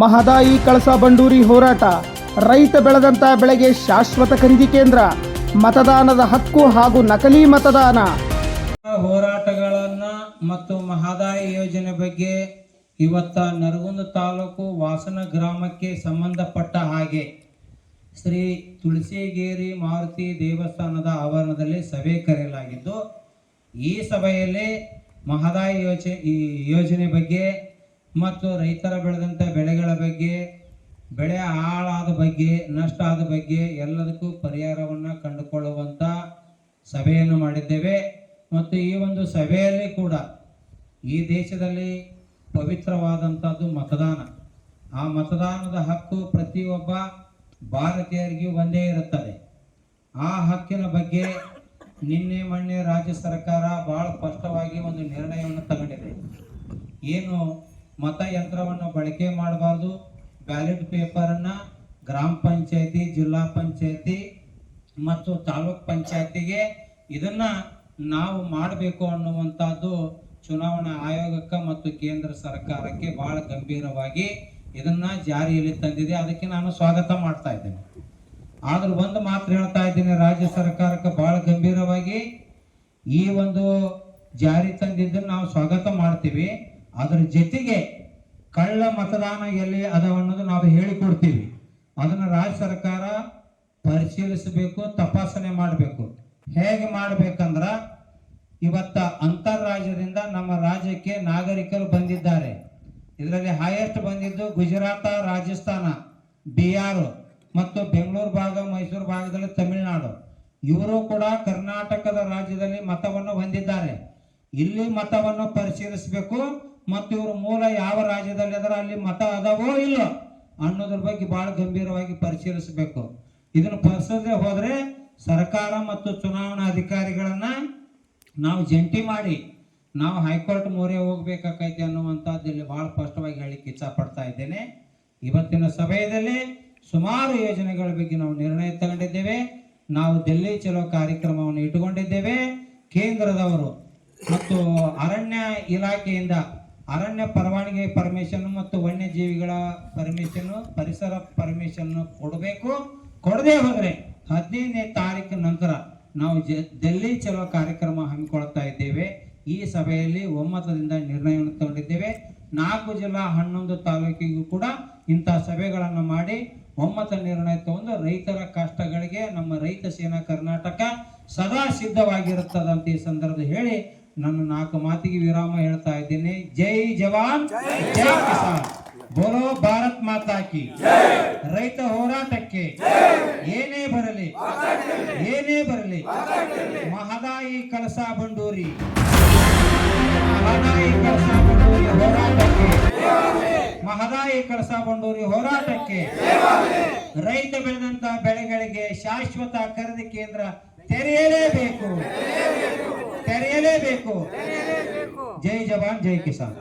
ಮಹದಾಯಿ ಕಳಸ ಬಂಡೂರಿ ಹೋರಾಟ, ರೈತ ಬೆಳೆದಂತ ಬೆಳೆಗೆ ಶಾಶ್ವತ ಖರೀದಿ ಕೇಂದ್ರ, ಮತದಾನದ ಹಕ್ಕು ಹಾಗೂ ನಕಲಿ ಮತದಾನ. ಹೋರಾಟಗಳನ್ನ ಮತ್ತು ಮಹದಾಯಿ ಯೋಜನೆ ಬಗ್ಗೆ ಇವತ್ತ ನರಗುಂದ ತಾಲೂಕು ವಾಸನ ಗ್ರಾಮಕ್ಕೆ ಸಂಬಂಧಪಟ್ಟ ಹಾಗೆ ಶ್ರೀ ತುಳಸಿಗೇರಿ ಮಾರುತಿ ದೇವಸ್ಥಾನದ ಆವರಣದಲ್ಲಿ ಸಭೆ ಕರೆಯಲಾಗಿದ್ದು, ಈ ಸಭೆಯಲ್ಲಿ ಮಹದಾಯಿ ಯೋಜನೆ ಈ ಯೋಜನೆ ಬಗ್ಗೆ ಮತ್ತು ರೈತರ ಬೆಳೆದಂಥ ಬೆಳೆಗಳ ಬಗ್ಗೆ, ಬೆಳೆ ಹಾಳಾದ ಬಗ್ಗೆ, ನಷ್ಟ ಆದ ಬಗ್ಗೆ ಎಲ್ಲದಕ್ಕೂ ಪರಿಹಾರವನ್ನು ಕಂಡುಕೊಳ್ಳುವಂಥ ಸಭೆಯನ್ನು ಮಾಡಿದ್ದೇವೆ. ಮತ್ತು ಈ ಒಂದು ಸಭೆಯಲ್ಲಿ ಕೂಡ ಈ ದೇಶದಲ್ಲಿ ಪವಿತ್ರವಾದಂಥದ್ದು ಮತದಾನ. ಆ ಮತದಾನದ ಹಕ್ಕು ಪ್ರತಿಯೊಬ್ಬ ಭಾರತೀಯರಿಗೂ ಒಂದೇ ಇರುತ್ತದೆ. ಆ ಹಕ್ಕಿನ ಬಗ್ಗೆ ನಿನ್ನೆ ಮೊನ್ನೆ ರಾಜ್ಯ ಸರ್ಕಾರ ಭಾಳ ಸ್ಪಷ್ಟವಾಗಿ ಒಂದು ನಿರ್ಣಯವನ್ನು ತಗೊಂಡಿದೆ. ಏನು? ಮತಯಂತ್ರವನ್ನು ಬಳಕೆ ಮಾಡಬಾರ್ದು. ಬ್ಯಾಲೆಟ್ ಪೇಪರನ್ನು ಗ್ರಾಮ ಪಂಚಾಯತಿ, ಜಿಲ್ಲಾ ಪಂಚಾಯತಿ ಮತ್ತು ತಾಲೂಕ್ ಪಂಚಾಯತಿಗೆ ಇದನ್ನ ನಾವು ಮಾಡಬೇಕು ಅನ್ನುವಂಥದ್ದು ಚುನಾವಣಾ ಆಯೋಗಕ್ಕೆ ಮತ್ತು ಕೇಂದ್ರ ಸರ್ಕಾರಕ್ಕೆ ಬಹಳ ಗಂಭೀರವಾಗಿ ಇದನ್ನ ಜಾರಿಯಲ್ಲಿ ತಂದಿದೆ. ಅದಕ್ಕೆ ನಾನು ಸ್ವಾಗತ ಮಾಡ್ತಾ ಇದ್ದೇನೆ. ಆದ್ರೆ ಒಂದು ಮಾತ್ರ ಹೇಳ್ತಾ ಇದ್ದೀನಿ, ರಾಜ್ಯ ಸರ್ಕಾರಕ್ಕೆ ಬಹಳ ಗಂಭೀರವಾಗಿ ಈ ಒಂದು ಜಾರಿ ತಂದಿದ್ದನ್ನು ನಾವು ಸ್ವಾಗತ ಮಾಡ್ತೀವಿ. ಅದ್ರ ಜೊತೆಗೆ ಕಳ್ಳ ಮತದಾನ ಎಲ್ಲಿ ಅನ್ನೋದು ನಾವು ಹೇಳಿಕೊಡ್ತೀವಿ. ಅದನ್ನ ರಾಜ್ಯ ಸರ್ಕಾರ ಪರಿಶೀಲಿಸಬೇಕು, ತಪಾಸಣೆ ಮಾಡಬೇಕು. ಹೇಗೆ ಮಾಡ್ಬೇಕಂದ್ರ ಇವತ್ತ ಅಂತಾರಾಜ್ಯದಿಂದ ನಮ್ಮ ರಾಜ್ಯಕ್ಕೆ ನಾಗರಿಕರು ಬಂದಿದ್ದಾರೆ. ಇದರಲ್ಲಿ ಹೈಯೆಸ್ಟ್ ಬಂದಿದ್ದು ಗುಜರಾತ, ರಾಜಸ್ಥಾನ, ಬಿಹಾರ್ ಮತ್ತು ಬೆಂಗಳೂರು ಭಾಗ, ಮೈಸೂರು ಭಾಗದಲ್ಲಿ ತಮಿಳುನಾಡು. ಇವರು ಕೂಡ ಕರ್ನಾಟಕದ ರಾಜ್ಯದಲ್ಲಿ ಮತವನ್ನು ಹೊಂದಿದ್ದಾರೆ. ಇಲ್ಲಿ ಮತವನ್ನು ಪರಿಶೀಲಿಸಬೇಕು. ಮತ್ತು ಇವರು ಮೂಲ ಯಾವ ರಾಜ್ಯದಲ್ಲಿ ಅದರ ಅಲ್ಲಿ ಮತ ಅದಾವೋ ಇಲ್ಲೋ ಅನ್ನೋದ್ರ ಬಗ್ಗೆ ಬಹಳ ಗಂಭೀರವಾಗಿ ಪರಿಶೀಲಿಸಬೇಕು. ಇದನ್ನು ಪರಿಶೀಲಿಸದೆ ಹೋದರೆ ಸರ್ಕಾರ ಮತ್ತು ಚುನಾವಣಾ ಅಧಿಕಾರಿಗಳನ್ನ ನಾವು ಜಂಟಿ ಮಾಡಿ ನಾವು ಹೈಕೋರ್ಟ್ ಮೊರೆ ಹೋಗ್ಬೇಕಾಕೈತಿ ಅನ್ನುವಂಥದ್ದು ಇಲ್ಲಿ ಬಹಳ ಸ್ಪಷ್ಟವಾಗಿ ಹೇಳಿಕ್ಕೆ ಇಚ್ಛಪಡ್ತಾ ಇದ್ದೇನೆ. ಇವತ್ತಿನ ಸಭೆಯಲ್ಲಿ ಸುಮಾರು ಯೋಜನೆಗಳ ಬಗ್ಗೆ ನಾವು ನಿರ್ಣಯ ತಗೊಂಡಿದ್ದೇವೆ. ನಾವು ದಿಲ್ಲಿ ಚಲೋ ಕಾರ್ಯಕ್ರಮವನ್ನು ಇಟ್ಟುಕೊಂಡಿದ್ದೇವೆ. ಕೇಂದ್ರದವರು ಮತ್ತು ಅರಣ್ಯ ಇಲಾಖೆಯಿಂದ ಅರಣ್ಯ ಪರವಾನಗಿ ಪರ್ಮಿಷನ್ ಮತ್ತು ವನ್ಯಜೀವಿಗಳ ಪರ್ಮಿಷನ್ ಪರಿಸರ ಪರ್ಮಿಷನ್ ಕೊಡಬೇಕು. ಕೊಡದೆ ಹೋದ್ರೆ ಹದಿನೈದನೇ ತಾರೀಕು ನಂತರ ನಾವು ಜಲ್ಲಿ ಚಲೋ ಕಾರ್ಯಕ್ರಮ ಹಮ್ಮಿಕೊಳ್ತಾ ಇದ್ದೇವೆ. ಈ ಸಭೆಯಲ್ಲಿ ಒಮ್ಮತದಿಂದ ನಿರ್ಣಯವನ್ನು ತಗೊಂಡಿದ್ದೇವೆ. ನಾಲ್ಕು ಜಿಲ್ಲಾ ಹನ್ನೊಂದು ತಾಲೂಕಿಗೂ ಕೂಡ ಇಂತಹ ಸಭೆಗಳನ್ನು ಮಾಡಿ ಒಮ್ಮತ ನಿರ್ಣಯ ತಗೊಂಡು ರೈತರ ಕಷ್ಟಗಳಿಗೆ ನಮ್ಮ ರೈತ ಸೇನಾ ಕರ್ನಾಟಕ ಸದಾ ಸಿದ್ಧವಾಗಿರುತ್ತದಂತ ಈ ಸಂದರ್ಭದಲ್ಲಿ ಹೇಳಿ ನನ್ನ ನಾಲ್ಕು ಮಾತಿಗೆ ವಿರಾಮ ಹೇಳ್ತಾ ಇದ್ದೀನಿ. ಜೈ ಜವಾನ್ ಜೈ ಕಿಸಾನ್. ಬೋಲೋ ಭಾರತ್ ಮಾತಾಕಿ. ರೈತ ಹೋರಾಟಕ್ಕೆ ಏನೇ ಬರಲಿ ಏನೇ ಬರಲಿ ಮಹದಾಯಿ ಕಳಸ ಬಂಡೂರಿ. ಮಹದಾಯಿ ಕಳಸ ಬಂಡೂರಿ ಹೋರಾಟಕ್ಕೆ ಮಹದಾಯಿ ಕಳಸ ಬಂಡೂರಿ ಹೋರಾಟಕ್ಕೆ ರೈತ ಬೆಳೆದಂತ ಬೆಳೆಗಳಿಗೆ ಶಾಶ್ವತ ಖರೀದಿ ಕೇಂದ್ರ ತೆರೆಯಲೇಬೇಕು ತೆರೆಯಲೇಬೇಕು ಜೈ ಜವಾನ್ ಜೈ ಕಿಸಾನ್